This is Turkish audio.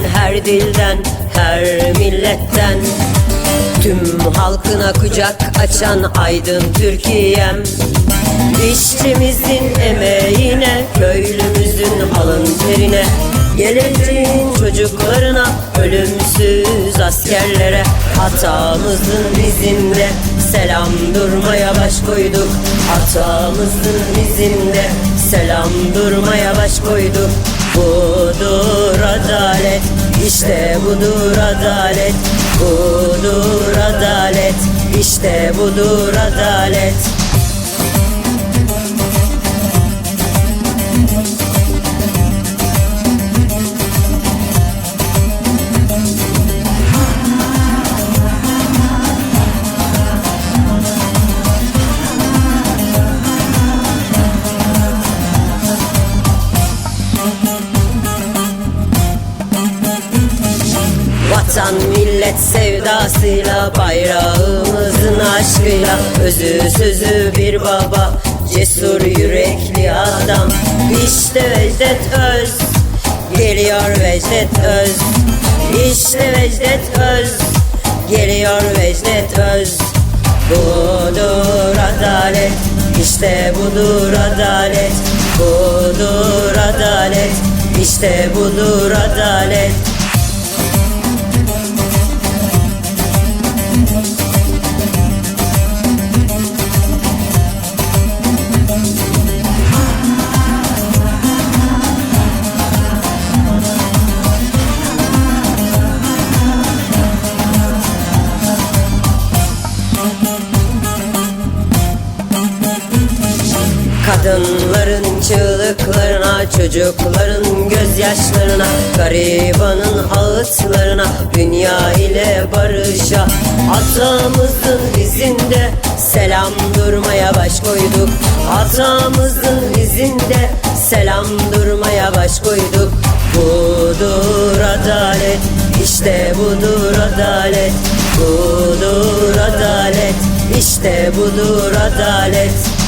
her dilden, her milletten. Tüm halkına kucak açan aydın Türkiye'm. İşçimizin emeğine, köylümüzün alın terine. Geleceğin çocuklarına, ölümsüz askerlere. Hatamızın bizim selam durmaya baş koyduk. Hatamızın bizim selam durmaya baş koyduk Budur adalet, işte budur adalet. Budur adalet, işte budur adalet Vatan millet sevdasıyla bayrağımızın aşkıyla Özü sözü bir baba cesur yürekli adam. İşte Vecdet Öz geliyor Vecdet Öz. İşte Vecdet Öz geliyor Vecdet Öz. Budur adalet işte budur adalet. Budur adalet işte budur adalet Kadınların çığlıklarına, çocukların gözyaşlarına Garibanın ağıtlarına, dünya ile barışa. Atamızın izinde selam durmaya baş koyduk. Atamızın izinde selam durmaya baş koyduk. Budur adalet, işte budur adalet. Budur adalet, işte budur adalet